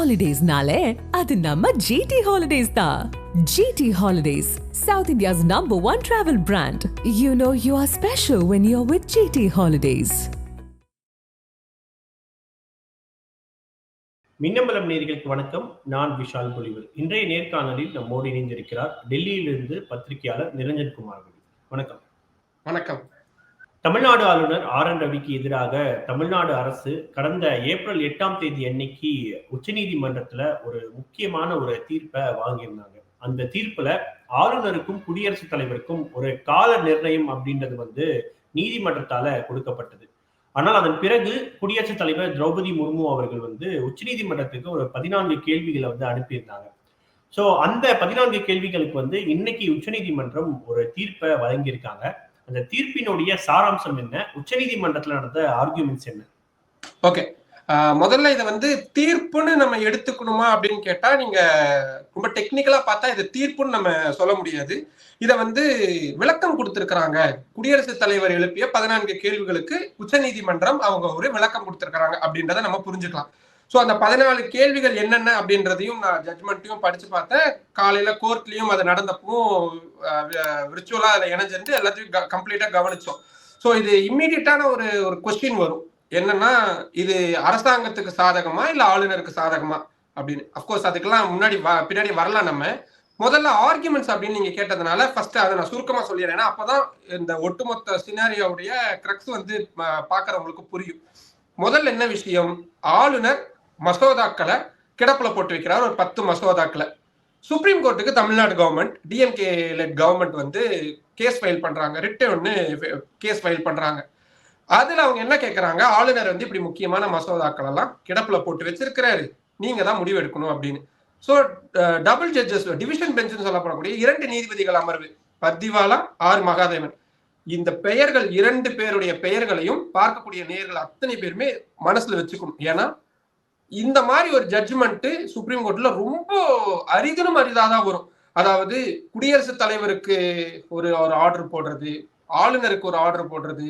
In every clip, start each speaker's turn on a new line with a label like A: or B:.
A: ஹாலிடேஸ்னாலே அது நம்ம ஜிடி ஹாலிடேஸ் தான் GT Holidays south India's number one travel brand you know you are special when you are with GT Holidays
B: Minnambalam நேர்களுக்கு வணக்கம். நான் விஷால் பொலிவு இன்றைய நேர்காணலில் நம்மோடு இணைந்திருக்கிறார். டெல்லியிலிருந்து பத்திரிகையாளர் நிரஞ்சன் குமார். வணக்கம்.
C: வணக்கம்.
B: தமிழ்நாடு ஆளுநர் ஆர் என் ரவிக்கு எதிராக தமிழ்நாடு அரசு கடந்த ஏப்ரல் எட்டாம் தேதி அன்னைக்கு உச்சநீதிமன்றத்துல ஒரு முக்கியமான ஒரு தீர்ப்பை வாங்கியிருந்தாங்க. அந்த தீர்ப்புல ஆளுநருக்கும் குடியரசுத் தலைவருக்கும் ஒரு கால நிர்ணயம் அப்படின்றது வந்து நீதிமன்றத்தால கொடுக்கப்பட்டது. ஆனால் அதன் பிறகு குடியரசுத் தலைவர் திரௌபதி முர்மு அவர்கள் வந்து உச்சநீதிமன்றத்துக்கு ஒரு பதினான்கு கேள்விகளை வந்து அனுப்பியிருந்தாங்க. சோ அந்த பதினான்கு கேள்விகளுக்கு வந்து இன்னைக்கு உச்சநீதிமன்றம் ஒரு தீர்ப்பை வழங்கியிருக்காங்க. அந்த தீர்ப்பினுடைய சாராம்சம் என்ன? உச்சநீதிமன்றத்தில் நடந்த ஆர்குமெண்ட்ஸ் என்ன?
C: ஓகே முதல்ல இதை வந்து தீர்ப்புன்னு நம்ம எடுத்துக்கணுமா அப்படின்னு கேட்டா நீங்க ரொம்ப டெக்னிக்கலா பார்த்தா இது தீர்ப்புன்னு நம்ம சொல்ல முடியாது. இதை வந்து விளக்கம் கொடுத்திருக்கிறாங்க. குடியரசுத் தலைவர் எழுப்பிய பதினான்கு கேள்விகளுக்கு உச்சநீதிமன்றம் அவங்க ஒரு விளக்கம் கொடுத்திருக்கிறாங்க அப்படின்றத நம்ம புரிஞ்சுக்கலாம். ஸோ அந்த பதினாலு கேள்விகள் என்னென்ன அப்படின்றதையும் நான் ஜட்மெண்ட்டையும் படிச்சு பார்த்தேன். காலையில கோர்ட்லயும் அது நடந்தப்பவும் விர்ச்சுவலா அதில் இணைஞ்சிருந்து எல்லாத்தையும் கம்ப்ளீட்டா கவனிச்சோம். ஸோ இது இம்மீடியட்டான ஒரு ஒரு கொஸ்டின் வரும். என்னன்னா இது அரசாங்கத்துக்கு சாதகமா இல்ல ஆளுநருக்கு சாதகமா அப்படின்னு. அப்கோர்ஸ் அதுக்கெல்லாம் முன்னாடி பின்னாடி வரலாம் நம்ம. முதல்ல ஆர்குமெண்ட்ஸ் அப்படின்னு நீங்க கேட்டதுனால ஃபர்ஸ்ட் அதை நான் சுருக்கமா சொல்லிடுறேன். ஏன்னா அப்பதான் இந்த ஒட்டுமொத்த சினாரியோடைய கிரக்ஸ் வந்து பாக்குறவங்களுக்கு புரியும். முதல்ல என்ன விஷயம்? ஆளுநர் மசோதாக்களை கிடப்பில் போட்டு வைக்கிறார் ஒரு பத்து மசோதாக்களை. சுப்ரீம் கோர்ட்டுக்கு Tamil Nadu government DMK led government வந்து கேஸ் ஃபைல் பண்றாங்க. ரிட்டே ஒன்று கேஸ் ஃபைல் பண்றாங்க. அதில் அவங்க என்ன கேட்குறாங்க ஆளுநர் வந்து இப்படி முக்கியமான மசோதாக்கள் எல்லாம் கிடப்பில் போட்டு வச்சிருக்கிறாரு. நீங்க தான் முடிவு எடுக்கணும் அப்படின்னு. ஸோ டபுள் ஜட்ஜஸ் டிவிஷன் பெஞ்சுன்னு சொல்லப்படக்கூடிய இரண்டு நீதிபதிகள் அமர்வு. பத்திவாலா ஆர். மகாதேவன். இந்த பெயர்கள் இரண்டு பேருடைய பெயர்களையும் பார்க்கக்கூடிய நேர்கள் அத்தனை பேருமே மனசுல வச்சுக்கணும். ஏன்னா இந்த மாதிரி ஒரு ஜட்ஜ்மெண்ட் சுப்ரீம் கோர்ட்ல ரொம்ப அரிதினும் அரிதாதான் வரும். அதாவது குடியரசுத் தலைவருக்கு ஒரு ஒரு ஆர்டர் போடுறது ஆளுநருக்கு ஒரு ஆர்டர் போடுறது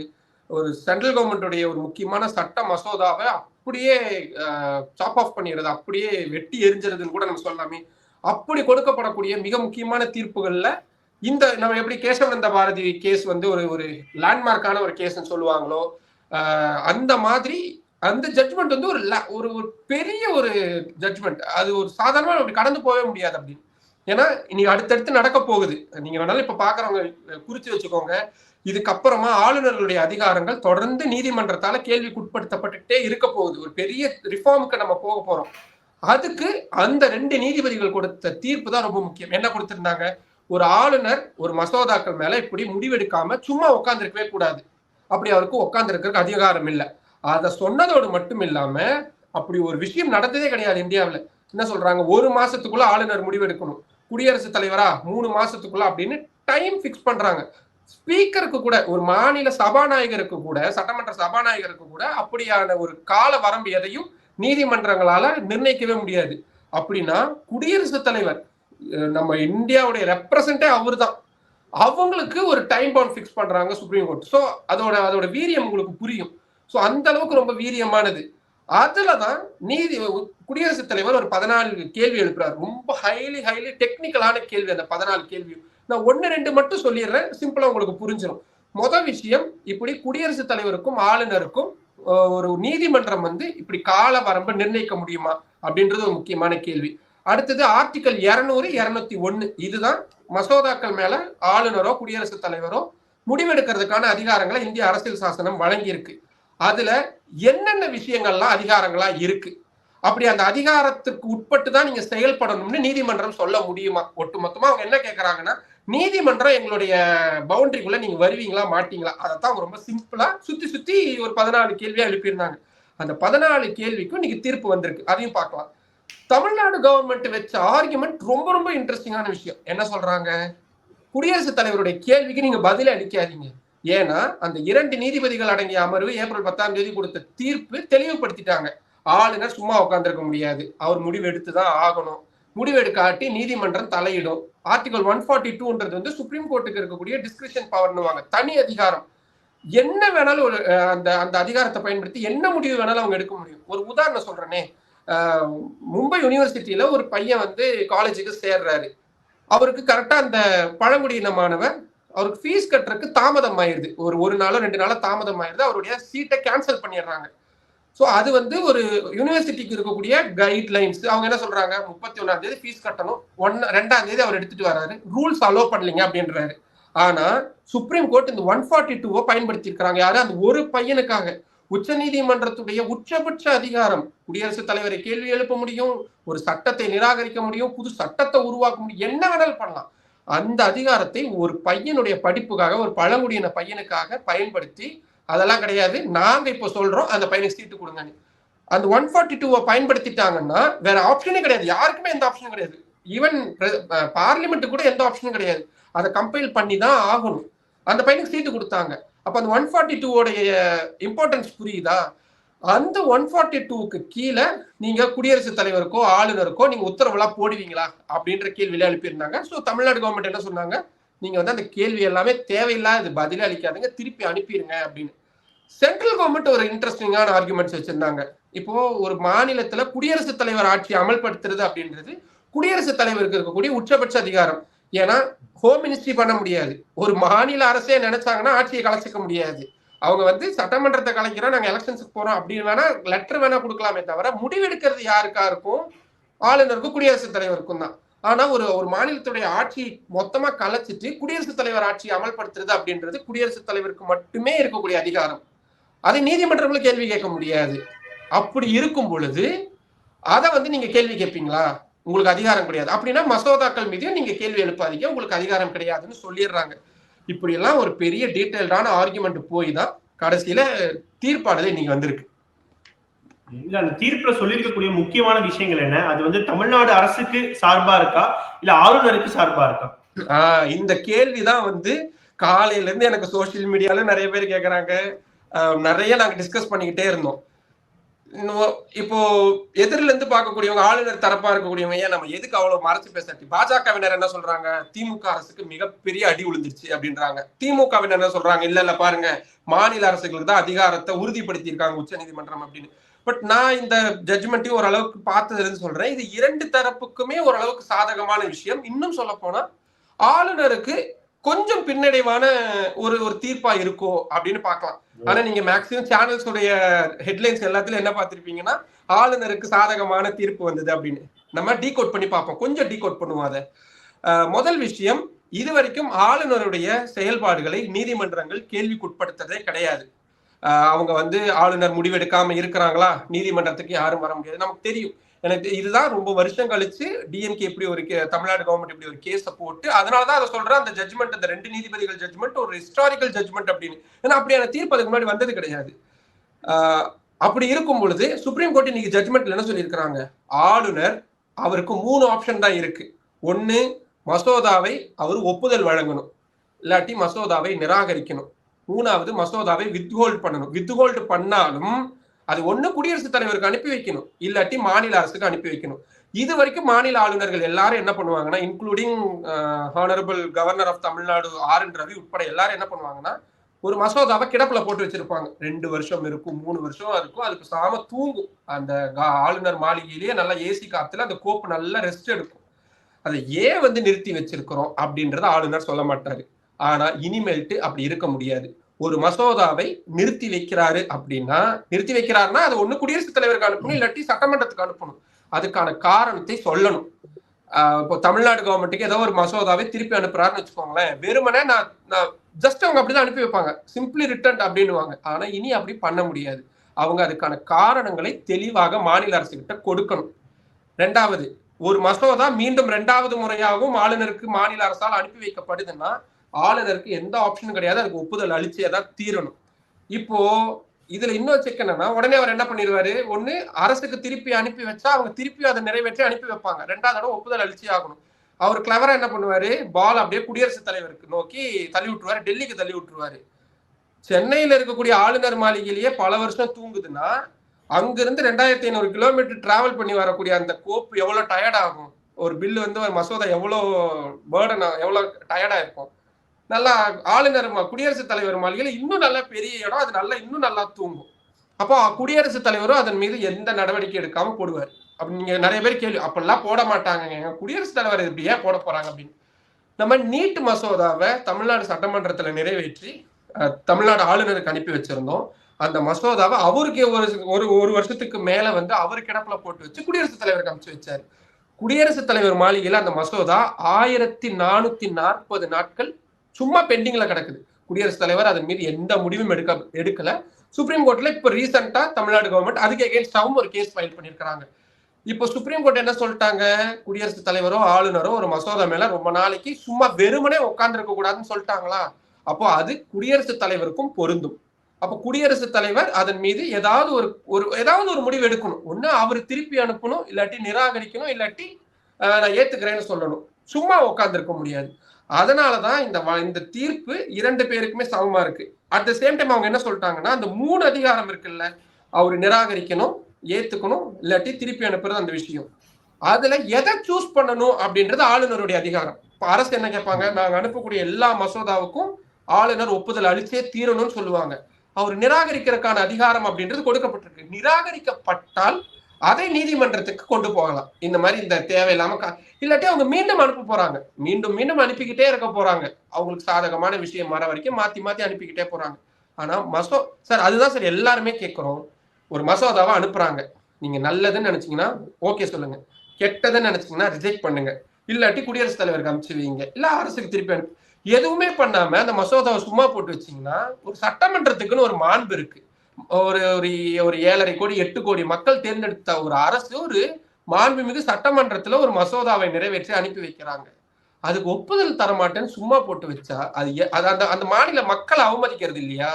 C: ஒரு சென்ட்ரல் கவர்மெண்ட்டுடைய ஒரு முக்கியமான சட்ட மசோதாவை அப்படியே சாப் ஆஃப் பண்ணிடுறது அப்படியே வெட்டி எரிஞ்சிருதுன்னு கூட நம்ம சொல்லலாமே. அப்படி கொடுக்கப்படக்கூடிய மிக முக்கியமான தீர்ப்புகள்ல இந்த நம்ம எப்படி கேசவனந்த பாரதி கேஸ் வந்து ஒரு ஒரு லேண்ட்மார்க்கான ஒரு கேஸ்ன்னு சொல்லுவாங்களோ அந்த மாதிரி அந்த ஜட்மெண்ட் வந்து ஒரு ஒரு ஒரு பெரிய ஒரு ஜட்மெண்ட் அது ஒரு சாதாரணமாக அப்படி கடந்து போகவே முடியாது அப்படின்னு ஏன்னா இன்னைக்கு அடுத்தடுத்து நடக்க போகுது. நீங்க வேணாலும் இப்ப பாக்குறவங்க குறிச்சு வச்சுக்கோங்க. இதுக்கப்புறமா ஆளுநர்களுடைய அதிகாரங்கள் தொடர்ந்து நீதிமன்றத்தால கேள்விக்குட்படுத்தப்பட்டுட்டே இருக்க போகுது. ஒரு பெரிய ரிஃபார்முக்கு நம்ம போக போறோம். அதுக்கு அந்த ரெண்டு நீதிபதிகள் கொடுத்த தீர்ப்பு தான் ரொம்ப முக்கியம். என்ன கொடுத்திருந்தாங்க? ஒரு ஆளுநர் ஒரு மசோதாக்கள் மேல இப்படி முடிவெடுக்காம சும்மா உட்காந்துருக்கவே கூடாது. அப்படி அவருக்கு உட்காந்துருக்கிறதுக்கு அதிகாரம் இல்லை. அதை சொன்னதோடு மட்டும் இல்லாம அப்படி ஒரு விஷயம் நடந்ததே கிடையாது இந்தியாவில். என்ன சொல்றாங்க? ஒரு மாசத்துக்குள்ள ஆளுநர் முடிவெடுக்கணும். குடியரசுத் தலைவரா? மூணு மாசத்துக்குள்ள அப்படின்னு டைம் பிக்ஸ் பண்றாங்க. ஸ்பீக்கருக்கு கூட ஒரு மாநில சபாநாயகருக்கு கூட சட்டமன்ற சபாநாயகருக்கு கூட அப்படியான ஒரு கால வரம்பு எதையும் நீதிமன்றங்களால நிர்ணயிக்கவே முடியாது. அப்படின்னா குடியரசுத் தலைவர் நம்ம இந்தியாவுடைய ரெப்ரசன்டே அவர் தான் அவங்களுக்கு ஒரு டைம் பவுண்ட் ஃபிக்ஸ் பண்றாங்க சுப்ரீம் கோர்ட் ஸோ அதோட அதோட வீரியம் உங்களுக்கு புரியும். ஸோ அந்த அளவுக்கு ரொம்ப வீரியமானது. அதுலதான் நீதி குடியரசுத் தலைவர் ஒரு பதினாலு கேள்வி எழுப்புறாரு. ரொம்ப ஹைலி ஹைலி டெக்னிக்கலான கேள்வி அந்த பதினாலு கேள்வி நான் ஒன்னு ரெண்டு மட்டும் சொல்லிடுறேன். சிம்பிளா உங்களுக்கு புரிஞ்சிடும் மொதல் விஷயம் இப்படி குடியரசுத் தலைவருக்கும் ஆளுநருக்கும் ஒரு நீதிமன்றம் வந்து இப்படி கால வரம்பு நிர்ணயிக்க முடியுமா? அப்படின்றது ஒரு முக்கியமான கேள்வி. அடுத்தது ஆர்டிகல் இருநூறு இருநூத்தி ஒன்னு இதுதான் மசோதாக்கள் மேல ஆளுநரோ குடியரசுத் தலைவரோ முடிவெடுக்கிறதுக்கான அதிகாரங்களை இந்திய அரசியல் சாசனம் வழங்கியிருக்கு. அதுல என்னென்ன விஷயங்கள்லாம் அதிகாரங்களா இருக்கு? அப்படி அந்த அதிகாரத்துக்கு உட்பட்டு தான் நீங்க செயல்படணும்னு நீதிமன்றம் சொல்ல முடியுமா? ஒட்டுமொத்தமா அவங்க என்ன கேட்கறாங்கன்னா நீதிமன்றம் எங்களுடைய பவுண்டரிக்குள்ள நீங்க வருவீங்களா மாட்டீங்களா? அதைத்தான் ரொம்ப சிம்பிளா சுத்தி சுத்தி ஒரு பதினாலு கேள்வியா எழுப்பியிருந்தாங்க. அந்த பதினாலு கேள்விக்கும் இன்னைக்கு தீர்ப்பு வந்திருக்கு. அதையும் பார்க்கலாம். தமிழ்நாடு கவர்மெண்ட் வச்ச ஆர்குமெண்ட் ரொம்ப ரொம்ப இன்ட்ரெஸ்டிங்கான விஷயம். என்ன சொல்றாங்க? குடியரசுத் தலைவருடைய கேள்விக்கு நீங்க பதில் அளிக்காதீங்க. ஏன்னா அந்த இரண்டு நீதிபதிகள் அடங்கிய அமர்வு ஏப்ரல் பத்தாம் தேதி கொடுத்த தீர்ப்பு தெளிவுபடுத்திட்டாங்க. ஆளுநர் சும்மா உட்காந்துருக்க முடியாது. அவர் முடிவு எடுத்துதான் ஆகணும். முடிவெடுக்காட்டி நீதிமன்றம் தலையிடும். ஆர்டிகல் ஒன் ஃபார்ட்டி டூன்றது வந்து சுப்ரீம் கோர்ட்டுக்கு இருக்கக்கூடிய டிஸ்கிரிப்ஷன் பவர்னுவாங்க தனி அதிகாரம். என்ன வேணாலும் ஒரு அந்த அந்த அதிகாரத்தை பயன்படுத்தி என்ன முடிவு வேணாலும் அவங்க எடுக்க முடியும். ஒரு உதாரணம் சொல்றேனே. மும்பை யூனிவர்சிட்டியில ஒரு பையன் வந்து காலேஜுக்கு சேர்றாரு. அவருக்கு கரெக்டா அந்த பழங்குடியின மாணவர் அவருக்கு ஃபீஸ் கட்டுறதுக்கு தாமதம் ஆயிடுது ஒரு ஒரு நாளோ ரெண்டு நாளோ தாமதம் ஆயிடுது அவருடைய சீட்டை கேன்சல் பண்ணிடுறாங்க. ஸோ அது வந்து ஒரு யூனிவர்சிட்டிக்கு இருக்கக்கூடிய கைட்லைன்ஸ் அவங்க என்ன சொல்றாங்க? முப்பத்தி ஒன்றாம் தேதி ஃபீஸ் கட்டணும். ஒன்னு ரெண்டாம் தேதி அவர் எடுத்துட்டு வராரு. ரூல்ஸ் அலோவ் பண்ணலீங்க அப்படின்றாரு. ஆனா சுப்ரீம் கோர்ட் இந்த ஒன் ஃபார்ட்டி டூவை பயன்படுத்தி இருக்காங்க யாரு? அந்த ஒரு பையனுக்காக. உச்ச நீதிமன்றத்துடைய உச்சபட்ச அதிகாரம். குடியரசுத் தலைவரை கேள்வி எழுப்ப முடியும். ஒரு சட்டத்தை நிராகரிக்க முடியும். புது சட்டத்தை உருவாக்க முடியும். என்ன வேணாலும் பண்ணலாம். அந்த அதிகாரத்தை ஒரு பையனுடைய படிப்புக்காக ஒரு பழங்குடியின பையனுக்காக பயன்படுத்தி அதெல்லாம் கிடையாது. நாங்க இப்போ சொல்றோம் அந்த பையனுக்கு சீட்டு கொடுங்கன்னு. அந்த ஒன் ஃபார்ட்டி டூவை பயன்படுத்திட்டாங்கன்னா வேற ஆப்ஷனே கிடையாது. யாருக்குமே எந்த ஆப்ஷனும் கிடையாது. ஈவன் பார்லிமெண்ட் கூட எந்த ஆப்ஷனும் கிடையாது. அதை கம்பைல் பண்ணி தான் ஆகணும். அந்த பையனுக்கு சீட்டு கொடுத்தாங்க. அப்ப அந்த ஒன் ஃபார்ட்டி டூவோடைய இம்பார்ட்டன்ஸ் புரியுதா? அந்த ஒன் ஃபார்ட்டி டூக்கு கீழே நீங்க குடியரசுத் தலைவருக்கோ ஆளுநருக்கோ நீங்க உத்தரவுலாம் போடுவீங்களா? அப்படின்ற கேள்வியில எழுப்பியிருந்தாங்க. ஸோ தமிழ்நாடு கவர்மெண்ட் என்ன சொன்னாங்க? நீங்க வந்து அந்த கேள்வி எல்லாமே தேவையில்லாத பதிலே அளிக்காதுங்க. திருப்பி அனுப்பிடுங்க அப்படின்னு. சென்ட்ரல் கவர்மெண்ட் ஒரு இன்ட்ரெஸ்டிங்கான ஆர்குமெண்ட்ஸ் வச்சிருந்தாங்க. இப்போ ஒரு மாநிலத்துல குடியரசுத் தலைவர் ஆட்சி அமல்படுத்துறது அப்படின்றது குடியரசுத் தலைவருக்கு இருக்கக்கூடிய உச்சபட்ச அதிகாரம். ஏன்னா ஹோம் மினிஸ்ட்ரி பண்ண முடியாது. ஒரு மாநில அரசே நினைச்சாங்கன்னா ஆட்சியை கலைச்சிக்க முடியாது. அவங்க வந்து சட்டமன்றத்தை கலைக்கிறோம் நாங்க எலெக்ஷன்ஸுக்கு போறோம் அப்படின்னு வேணா லெட்டர் வேணா கொடுக்கலாமே தவிர முடிவெடுக்கிறது யாருக்கா இருக்கும்? ஆளுநருக்கும் குடியரசுத் தலைவருக்கும் தான். ஆனா ஒரு ஒரு மாநிலத்துடைய ஆட்சி மொத்தமா கலைச்சிட்டு குடியரசுத் தலைவர் ஆட்சியை அமல்படுத்துறது அப்படின்றது குடியரசுத் தலைவருக்கு மட்டுமே இருக்கக்கூடிய அதிகாரம். அதை நீதிமன்றங்களும் கேள்வி கேட்க முடியாது. அப்படி இருக்கும் பொழுது அதை வந்து நீங்க கேள்வி கேட்பீங்களா? உங்களுக்கு அதிகாரம் கிடையாது. அப்படின்னா மசோதாக்கள் மீதையும் நீங்க கேள்வி எழுப்பாதீங்க. உங்களுக்கு அதிகாரம் கிடையாதுன்னு சொல்லிடுறாங்க. இப்படி எல்லாம் ஒரு பெரிய டீட்டெயில்டான ஆர்குமெண்ட் போய் தான் கடைசியில தீர்ப்பானது இன்னைக்கு வந்திருக்கு.
B: இல்ல அந்த தீர்ப்புல சொல்லியிருக்கக்கூடிய முக்கியமான விஷயங்கள் என்ன? அது வந்து தமிழ்நாடு அரசுக்கு சார்பா இருக்கா? இல்ல ஆளுநருக்கு சார்பா இருக்கா?
C: ஆஹ் இந்த கேள்விதான் வந்து காலையில இருந்து எனக்கு சோசியல் மீடியால நிறைய பேர் கேக்குறாங்க. நிறைய நாங்க டிஸ்கஸ் பண்ணிக்கிட்டே இருந்தோம். இப்போ எதிரில இருந்து பார்க்கக்கூடியவங்க ஆளுநர் தரப்பா இருக்கக்கூடியவங்க ஏன் நம்ம எதுக்கு அவ்வளவு மறைச்சு பேசாட்டி பாஜகவினர் என்ன சொல்றாங்க? திமுக அரசுக்கு மிகப்பெரிய அடி விழுந்துருச்சு அப்படின்றாங்க. திமுகவினர் என்ன சொல்றாங்க? இல்ல இல்ல பாருங்க. மாநில அரசுகளுக்கு தான் அதிகாரத்தை உறுதிப்படுத்தி இருக்காங்க உச்ச நீதிமன்றம் அப்படின்னு. பட் நான் இந்த ஜட்ஜ்மெண்ட்டையும் ஓரளவுக்கு பார்த்ததுல இருந்து சொல்றேன். இது இரண்டு தரப்புக்குமே ஓரளவுக்கு சாதகமான விஷயம். இன்னும் சொல்ல போனா ஆளுநருக்கு கொஞ்சம் பின்னடைவான ஒரு ஒரு தீர்ப்பா இருக்கும் அப்படின்னு பார்க்கலாம். ஆனா நீங்க மேக்சிமம் சேனல்ஸ் உடைய ஹெட்லைன்ஸ் எல்லாத்துலயும் என்ன பார்த்திருப்பீங்கன்னா ஆளுநருக்கு சாதகமான தீர்ப்பு வந்தது அப்படின்னு. நம்ம டீகோட் பண்ணி பார்ப்போம். கொஞ்சம் டீகோட் பண்ணுவோம் அதை. முதல் விஷயம் இது வரைக்கும் ஆளுநருடைய செயல்பாடுகளை நீதிமன்றங்கள் கேள்விக்குட்படுத்துறதே கிடையாது. அவங்க வந்து ஆளுநர் முடிவெடுக்காம இருக்கிறாங்களா? நீதிமன்றத்துக்கு யாரும் வர முடியாது. நமக்கு தெரியும். எனக்கு இதுதான் ரொம்ப வருஷம் கழிச்சு டிஎம்கே இப்படி ஒரு கே- தமிழ்நாடு கவர்மெண்ட் இப்படி ஒரு கேஸை போட்டு அதனாலதான் அதை சொல்றேன். அந்த ஜட்மெண்ட் அந்த ரெண்டு நீதிபதிகள் ஜட்மெண்ட் ஒரு ஹிஸ்டாரிக்கல் ஜட்மெண்ட் அப்படின்னு. ஏன்னா அப்படியான தீர்ப்பு அதுக்கு முன்னாடி வந்தது கிடையாது. அப்படி இருக்கும் பொழுது சுப்ரீம் கோர்ட் இன்னைக்கு ஜட்மெண்ட்ல என்ன சொல்லியிருக்கிறாங்க? ஆளுநர் அவருக்கு மூணு ஆப்ஷன் தான் இருக்கு. ஒன்னு மசோதாவை அவர் ஒப்புதல் வழங்கணும். இல்லாட்டி மசோதாவை நிராகரிக்கணும். மூணாவது மசோதாவை வித்ஹோல்ட் பண்ணணும். வித்ஹோல்ட் பண்ணாலும் அது ஒண்ணு குடியரசுத் தலைவருக்கு அனுப்பி வைக்கணும். இல்லாட்டி மாநில அரசுக்கு அனுப்பி வைக்கணும். இது வரைக்கும் மாநில ஆளுநர்கள் எல்லாரும் என்ன பண்ணுவாங்கன்னா including honourable governor of Tamil Nadu R N Ravi உட்பட எல்லாரும் என்ன பண்ணுவாங்கன்னா ஒரு மசோதாவை கிடப்புல போட்டு வச்சிருப்பாங்க. ரெண்டு வருஷம் இருக்கும் மூணு வருஷம் இருக்கும் அதுக்கு சாம தூங்கும். அந்த கா- ஆளுநர் மாளிகையிலேயே நல்லா ஏசி காத்துல அந்த கோப்பு நல்லா ரெஸ்ட் எடுக்கும். அதை ஏன் வந்து நிறுத்தி வச்சிருக்கிறோம் அப்படின்றத ஆளுநர் சொல்ல மாட்டாரு. ஆனா இனிமேல்ட்டு அப்படி இருக்க முடியாது. ஒரு மசோதாவை நிறுத்தி வைக்கிறாரு அப்படின்னா நிறுத்தி வைக்கிறாருன்னா அது ஒண்ணு குடியரசுத் தலைவருக்கு அனுப்பணும் இல்லாட்டி சட்டமன்றத்துக்கு அனுப்பணும். அதுக்கான காரணத்தை சொல்லணும். இப்போ தமிழ்நாடு கவர்மெண்ட்டுக்கு ஏதோ ஒரு மசோதாவை திருப்பி அனுப்புறாருன்னு வச்சுக்கோங்களேன் வெறுமனே நான் நான் ஜஸ்ட் அவங்க அப்படிதான் அனுப்பி வைப்பாங்க. சிம்பிளி ரிட்டர்ன் அப்படின்னுவாங்க. ஆனா இனி அப்படி பண்ண முடியாது. அவங்க அதுக்கான காரணங்களை தெளிவாக மாநில அரசு கிட்ட கொடுக்கணும். ரெண்டாவது ஒரு மசோதா மீண்டும் ரெண்டாவது முறையாகவும் ஆளுநருக்கு மாநில அரசால் அனுப்பி வைக்கப்படுதுன்னா ஆளுநருக்கு எந்த ஆப்ஷனும் கிடையாது. அதுக்கு ஒப்புதல் அளிச்சே தான் தீரணும். இப்போ இதுல இன்னொரு செக் என்னன்னா உடனே அவர் என்ன பண்ணிடுவாரு? ஒண்ணு அரசுக்கு திருப்பி அனுப்பி வச்சா அவங்க திருப்பி அதை நிறைவேற்றி அனுப்பி வைப்பாங்க. ரெண்டாவது தடவை ஒப்புதல் அளிச்சே ஆகணும். அவர் கிளவரா என்ன பண்ணுவாரு? பால் அப்படியே குடியரசுத் தலைவருக்கு நோக்கி தள்ளி விட்டுருவாரு. டெல்லிக்கு தள்ளி விட்டுருவாரு. சென்னையில இருக்கக்கூடிய ஆளுநர் மாளிகையிலேயே பல வருஷம் தூங்குதுன்னா அங்கிருந்து ரெண்டாயிரத்தி ஐநூறு கிலோமீட்டர் டிராவல் பண்ணி வரக்கூடிய அந்த கோப்பு எவ்வளவு டயர்ட் ஆகும்? ஒரு பில்லு வந்து ஒரு மசோதா எவ்வளவு பேர்டன் எவ்வளவு டயர்டா இருக்கும்? நல்லா ஆளுநர் குடியரசுத் தலைவர் மாளிகையில் இன்னும் நல்லா பெரிய இடம் அது நல்லா இன்னும் நல்லா தூங்கும். அப்போ குடியரசுத் தலைவரும் அதன் மீது எந்த நடவடிக்கை எடுக்காம போடுவார். அப்படி நீங்க நிறைய பேர் கேள்வி அப்பெல்லாம் போட மாட்டாங்க குடியரசுத் தலைவர் இப்படி ஏன் போட போறாங்க? அப்படின்னு. நம்ம நீட் மசோதாவை தமிழ்நாடு சட்டமன்றத்தில் நிறைவேற்றி தமிழ்நாடு ஆளுநருக்கு அனுப்பி வச்சிருந்தோம். அந்த மசோதாவை அவருக்கு ஒரு ஒரு ஒரு வருஷத்துக்கு மேல வந்து அவர் கிடப்புல போட்டு வச்சு குடியரசுத் தலைவருக்கு அனுப்பிச்சு வச்சாரு. குடியரசுத் தலைவர் மாளிகையில் அந்த மசோதா ஆயிரத்தி நானூத்தி நாற்பது நாட்கள் சும்மா பெண்டிங்ல கிடக்குது. குடியரசுத் தலைவர் அதன் மீது எந்த முடிவும் எடுக்க எடுக்கல. சுப்ரீம் கோர்ட்ல இப்ப ரீசெண்டா தமிழ்நாடு கவர்மெண்ட் அதுக்கு எகேன்ஸ்டாவும் ஒரு கேஸ் ஃபைல் பண்ணிருக்காங்க இப்போ சுப்ரீம் கோர்ட் என்ன சொல்லிட்டாங்க? குடியரசுத் தலைவரோ ஆளுநரோ ஒரு மசோதா மேல ரொம்ப நாளைக்கு சும்மா வெறுமனே உட்கார்ந்துருக்க கூடாதுன்னு சொல்லிட்டாங்களா? அப்போ அது குடியரசுத் தலைவருக்கும் பொருந்தும். அப்ப குடியரசுத் தலைவர் அதன் மீது ஏதாவது ஒரு ஒரு ஏதாவது ஒரு முடிவு எடுக்கணும். ஒன்று அவர் திருப்பி அனுப்பணும் இல்லாட்டி நிராகரிக்கணும் இல்லாட்டி நான் ஏத்துக்கிறேன்னு சொல்லணும். சும்மா உட்காந்துருக்க முடியாது. அதனாலதான் இந்த வ- இந்த தீர்ப்பு இரண்டு பேருக்குமே சமமா இருக்கு. அட் த சேம் டைம் அவங்க என்ன சொல்லிட்டாங்கன்னா அந்த மூணு அதிகாரம் இருக்குல்ல அவர் நிராகரிக்கணும் ஏத்துக்கணும் இல்லாட்டி திருப்பி அனுப்புறது அந்த விஷயம். அதுல எதை சூஸ் பண்ணணும் அப்படின்றது ஆளுநருடைய அதிகாரம். இப்ப அரசு என்ன கேட்பாங்க நாங்க அனுப்பக்கூடிய எல்லா மசோதாவுக்கும் ஆளுநர் ஒப்புதல் அளிச்சே தீரணும்னு சொல்லுவாங்க. அவர் நிராகரிக்கிறதுக்கான அதிகாரம் அப்படின்றது கொடுக்கப்பட்டிருக்கு. நிராகரிக்கப்பட்டால் அதை நீதிமன்றத்துக்கு கொண்டு போகலாம். இந்த மாதிரி இந்த தேவையில்லாம இல்லாட்டி அவங்க மீண்டும் அனுப்ப போறாங்க. மீண்டும் மீண்டும் அனுப்பிக்கிட்டே இருக்க போறாங்க. அவங்களுக்கு சாதகமான விஷயம் வர வரைக்கும் மாத்தி மாத்தி அனுப்பிக்கிட்டே போறாங்க. ஆனா மசோ சார் அதுதான் சார் எல்லாருமே கேட்கிறோம். ஒரு மசோதாவை அனுப்புறாங்க. நீங்க நல்லதுன்னு நினைச்சீங்கன்னா ஓகே சொல்லுங்க. கெட்டதுன்னு நினைச்சீங்கன்னா ரிஜெக்ட் பண்ணுங்க. இல்லாட்டி குடியரசுத் தலைவருக்கு அனுப்பிச்சு வைங்க. இல்ல அரசுக்கு திருப்பி அனுப்பி எதுவுமே பண்ணாம அந்த மசோதாவை சும்மா போட்டு வச்சீங்கன்னா ஒரு சட்டமன்றத்துக்குன்னு ஒரு மாண்பு இருக்கு. ஒரு ஒரு ஒரு ஏழரை கோடி எட்டு கோடி மக்கள் தேர்ந்தெடுத்த ஒரு அரசு ஒரு மாண்புமிகு சட்டமன்றத்துல ஒரு மசோதாவை நிறைவேற்றி அனுப்பி வைக்கிறாங்க. அதுக்கு ஒப்புதல் தர மாட்டேன்னு சும்மா போட்டு வச்சா அது அந்த அந்த மாநில மக்களை அவமதிக்கிறது இல்லையா?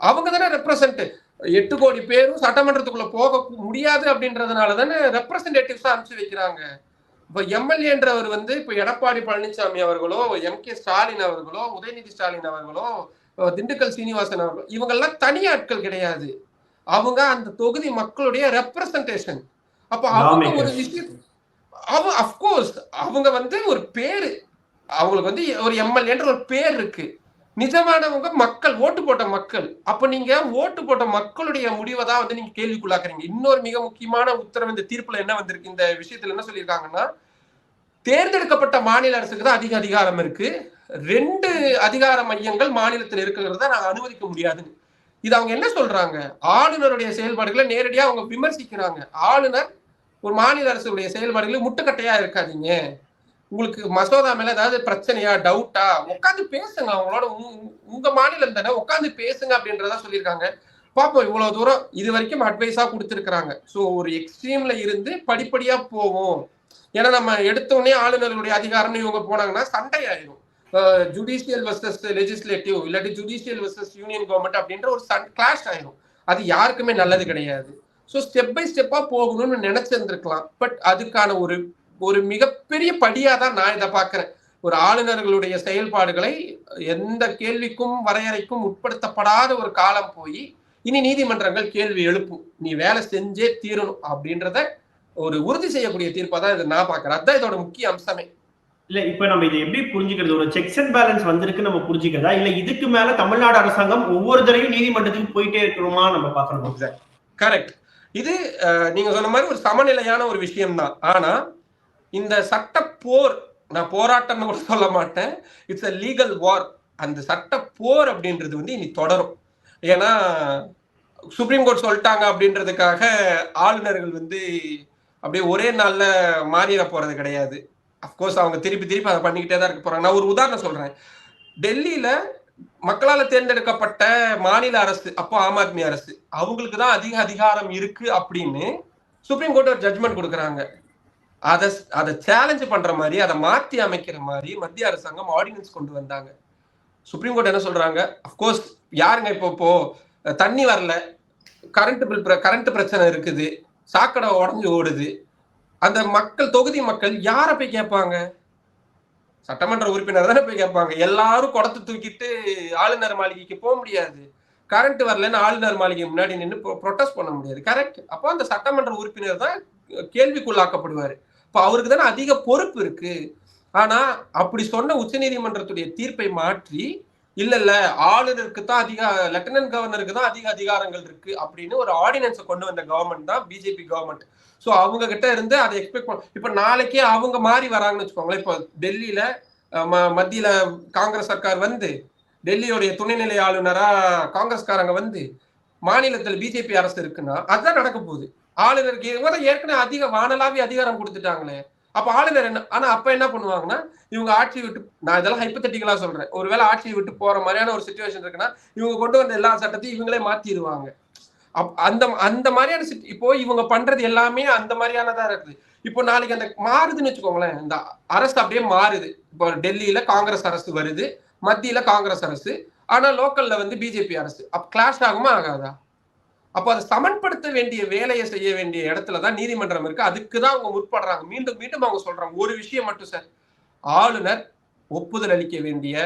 C: அவங்க தானே ரெப்ரசன்ட் எட்டு கோடி பேரும் சட்டமன்றத்துக்குள்ள போக முடியாது அப்படின்றதுனால தானே ரெப்ரசன்டேட்டிவ்ஸா அனுப்பிச்சு வைக்கிறாங்க. இப்ப எம்எல்ஏன்றவர் வந்து இப்ப எடப்பாடி பழனிசாமி அவர்களோ எம் கே ஸ்டாலின் அவர்களோ உதயநிதி ஸ்டாலின் அவர்களோ திண்டுக்கல் சீனிவாசன் அவர்களோ. இவங்கெல்லாம் தனி ஆட்கள் கிடையாது. அவங்க அந்த தொகுதி மக்களுடைய ரெப்ரசன்டேஷன் அப்ப அவங்க ஒரு. விஷயம் அவ அப்கோர்ஸ் அவங்க வந்து ஒரு பேரு. அவங்களுக்கு வந்து ஒரு எம்எல்ஏன்ற ஒரு பேர் இருக்கு. நிஜமானவங்க மக்கள் ஓட்டு போட்ட மக்கள். அப்ப நீங்க ஓட்டு போட்ட மக்களுடைய முடிவை தான் வந்து நீங்க கேள்விக்குள்ளாக்குறீங்க. இன்னொரு மிக முக்கியமான உத்தரவு இந்த தீர்ப்புல என்ன வந்திருக்கு? இந்த விஷயத்துல என்ன சொல்லியிருக்காங்கன்னா தேர்ந்தெடுக்கப்பட்ட மாநில அரசுக்கு தான் அதிக அதிகாரம் இருக்கு. ரெண்டு அதிகார மையங்கள் மாநிலத்தில் இருக்கிறத நாங்க அனுமதிக்க முடியாதுன்னு. இது அவங்க என்ன சொல்றாங்க? ஆளுநருடைய செயல்பாடுகளை நேரடியாக அவங்க விமர்சிக்கிறாங்க. ஆளுநர் ஒரு மாநில அரசுடைய செயல்பாடுகளை முட்டுக்கட்டையா இருக்காதீங்க. உங்களுக்கு மசோதா மேல ஏதாவது பிரச்சனையா டவுட்டா உட்காந்து பேசுங்க. அவங்களோட உங்க- மாநிலம் தானே உட்காந்து பேசுங்க அப்படின்றதா சொல்லியிருக்காங்க. பாப்போம் இவ்வளவு தூரம் இது வரைக்கும் அட்வைஸா கொடுத்துருக்குறாங்க. ஸோ ஒரு எக்ஸ்ட்ரீம்ல இருந்து படிப்படியா போவோம். ஏன்னா நம்ம எடுத்தோடனே ஆளுநர்களுடைய அதிகாரம்னு இவங்க போனாங்கன்னா சண்டை ஆயிரும் ஜுடிஷியல் வர்சஸ் லெஜிஸ்லேட்டிவ் இல்லாட்டி ஜுடிஷியல் வர்சஸ் யூனியன் கவர்மெண்ட் அப்படின்ற ஒரு சன் கிளாஷ் ஆயிரும். அது யாருக்குமே நல்லது கிடையாது. ஸோ ஸ்டெப் பை ஸ்டெப்பா போகணும்னு நினைச்சிருந்திருக்கலாம். பட் அதுக்கான ஒரு ஒரு மிகப்பெரிய படியா தான் நான் இதை பார்க்குறேன். ஒரு ஆளுநர்களுடைய செயல்பாடுகளை எந்த கேள்விக்கும் வரையறைக்கும் உட்படுத்தப்படாத ஒரு காலம் போய் இனி நீதிமன்றங்கள் கேள்வி எழுப்பும். நீ வேலை செஞ்சே தீரணும் அப்படின்றத ஒரு உறுதி செய்யக்கூடிய தீர்ப்பா தான் இதை நான் பார்க்கிறேன். அதுதான் இதோட முக்கிய அம்சமே.
B: இல்ல இப்ப நம்ம இதை எப்படி புரிஞ்சுக்கிறது? ஒரு செக்ஸ் அண்ட் பேலன்ஸ் வந்திருக்கு நம்ம புரிஞ்சுக்கிறதா? இல்ல இதுக்கு மேல தமிழ்நாடு அரசாங்கம் ஒவ்வொரு தடவையும் நீதிமன்றத்துக்கு போயிட்டே இருக்கணுமா நம்ம பார்க்கணுமா?
C: கரெக்ட் இது நீங்க சொன்ன மாதிரி ஒரு சமநிலையான ஒரு விஷயம்தான். ஆனா இந்த சட்ட போர் நான் போராட்டம்னு கூட சொல்ல மாட்டேன். இட்ஸ் அ லீகல் வார் அந்த சட்ட போர் அப்படின்றது வந்து இனி தொடரும். ஏன்னா சுப்ரீம் கோர்ட் சொல்லிட்டாங்க அப்படின்றதுக்காக ஆளுநர்கள் வந்து அப்படியே ஒரே நாள்ல மாறிட போறது கிடையாது. அஃப்கோர்ஸ் அவங்க திருப்பி திருப்பி அதை பண்ணிக்கிட்டே தான் இருக்க போறாங்க. நான் ஒரு உதாரணம் சொல்றேன். டெல்லியில மக்களால் தேர்ந்தெடுக்கப்பட்ட மாநில அரசு அப்போ ஆம் ஆத்மி அரசு. அவங்களுக்கு தான் அதிக அதிகாரம் இருக்கு அப்படின்னு சுப்ரீம் கோர்ட் ஒரு ஜட்மெண்ட் கொடுக்குறாங்க. அதை அதை சேலஞ்ச் பண்ற மாதிரி அதை மாற்றி அமைக்கிற மாதிரி மத்திய அரசாங்கம் ஆர்டினன்ஸ் கொண்டு வந்தாங்க. சுப்ரீம் கோர்ட் என்ன சொல்றாங்க? அஃப்கோர்ஸ் யாருங்க இப்போ இப்போ தண்ணி வரல. கரண்ட் பில் கரண்ட் பிரச்சனை இருக்குது. சாக்கடை உடஞ்சி ஓடுது. அந்த மக்கள் தொகுதி மக்கள் யாரை போய் கேட்பாங்க? சட்டமன்ற உறுப்பினர் தானே போய் கேட்பாங்க. எல்லாரும் குடத்தை தூக்கிட்டு ஆளுநர் மாளிகைக்கு போக முடியாது. கரண்ட் வரலன்னு ஆளுநர் மாளிகை முன்னாடி நின்று ப்ரொட்டஸ்ட் பண்ண முடியாது. கரெக்ட் அப்போ அந்த சட்டமன்ற உறுப்பினர் தான் கேள்விக்குள்ளாக்கப்படுவார் இப்போ அவருக்கு தானே அதிக பொறுப்பு இருக்கு. ஆனா அப்படி சொன்ன உச்சநீதிமன்றத்துடைய தீர்ப்பை மாற்றி இல்ல இல்ல ஆளுநருக்கு தான் அதிக லெப்டினன்ட் கவர்னருக்கு தான் அதிக அதிகாரங்கள் இருக்கு அப்படின்னு ஒரு ஆர்டினன்ஸை கொண்டு வந்த கவர்மெண்ட் தான் பிஜேபி கவர்மெண்ட் ஸோ அவங்க கிட்ட இருந்து அதை எக்ஸ்பெக்ட் பண்ண இப்ப நாளைக்கே அவங்க மாறி வராங்கன்னு வச்சுக்கோங்களேன். இப்போ டெல்லியில ம- மத்தியில காங்கிரஸ் சர்க்கார் வந்து டெல்லியோடைய துணைநிலை ஆளுநரா காங்கிரஸ்காரங்க வந்து மாநிலத்தில் பிஜேபி அரசு இருக்குன்னா அதுதான் நடக்க போகுது. ஆளுநருக்கு ஏற்கனவே அதிக வானலாவி அதிகாரம் கொடுத்துட்டாங்களே. அப்ப ஆளுநர் என்ன ஆனா அப்ப என்ன பண்ணுவாங்கன்னா இவங்க ஆட்சியை விட்டு நான் இதெல்லாம் ஹைப்பத்தட்டிக்கலா சொல்றேன். ஒருவேளை ஆட்சியை விட்டு போற மாதிரியான ஒரு சுச்சுவேஷன் இருக்குன்னா இவங்க கொண்டு வந்த எல்லா சட்டத்தையும் இவங்களே மாத்திடுவாங்க. அப் அந்த அந்த மாதிரியான இப்போ இவங்க பண்றது எல்லாமே அந்த மாதிரியானதா இருக்குது. இப்போ நாளைக்கு அந்த மாறுதுன்னு வச்சுக்கோங்களேன். இந்த அரசு அப்படியே மாறுது. இப்போ டெல்லியில காங்கிரஸ் அரசு வருது. மத்தியில காங்கிரஸ் அரசு. ஆனா லோக்கல்ல வந்து பிஜேபி அரசு. அப் கிளாஷ் ஆகுமா ஆகாதா? அப்போ அதை சமன்படுத்த வேண்டிய வேலையை செய்ய வேண்டிய இடத்துல தான் நீதிமன்றம் இருக்கு. அதுக்கு தான் அவங்க முற்படுறாங்க. மீண்டும் மீண்டும் அவங்க சொல்றாங்க. ஒரு விஷயம் மட்டும் சார். ஆளுநர் ஒப்புதல் அளிக்க வேண்டிய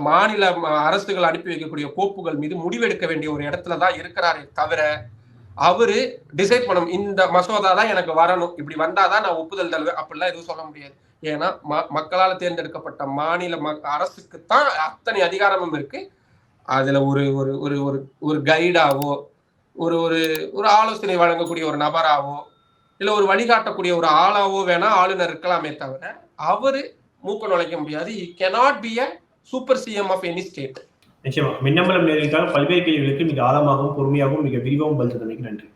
C: மாநில ம- அரசுகள் அனுப்பி வைக்கக்கூடிய கோப்புகள் மீது முடிவெடுக்க வேண்டிய ஒரு இடத்துல தான் இருக்கிறாரே தவிர அவரு டிசைட் பண்ணணும். இந்த மசோதா தான் எனக்கு வரணும். இப்படி வந்தாதான் நான் ஒப்புதல் தருவேன். அப்படிலாம் எதுவும் சொல்ல முடியாது. ஏன்னா ம மக்களால் தேர்ந்தெடுக்கப்பட்ட மாநில ம அரசுக்கு தான் அத்தனை அதிகாரமும் இருக்கு. அதுல ஒரு ஒரு ஒரு ஒரு ஒரு கைடாவோ ஒரு ஒரு ஒரு ஆலோசனை வழங்கக்கூடிய ஒரு நபராவோ இல்ல ஒரு வழிகாட்டக்கூடிய ஒரு ஆளாவோ வேணா ஆளுநர் இருக்கலாமே தவிர அவரு மூக்க நுழைக்க முடியாது. He cannot be a super CM of any state
B: நிச்சயமா. மின்னம்பலம் நேர்களுக்காக பல்வேறு கேள்விகளுக்கு மிக ஆழமாகவும் பொறுமையாகவும் மிக விரிவாகவும் பதில் தந்தமைக்கு நன்றி.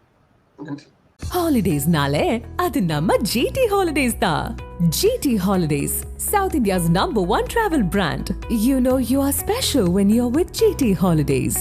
C: நன்றி.
A: ஹாலிடேஸ்னாலே அது நம்ம ஜிடி ஹாலிடேஸ் தான் GT Holidays south India's number one travel brand you know you are special when you are with GT Holidays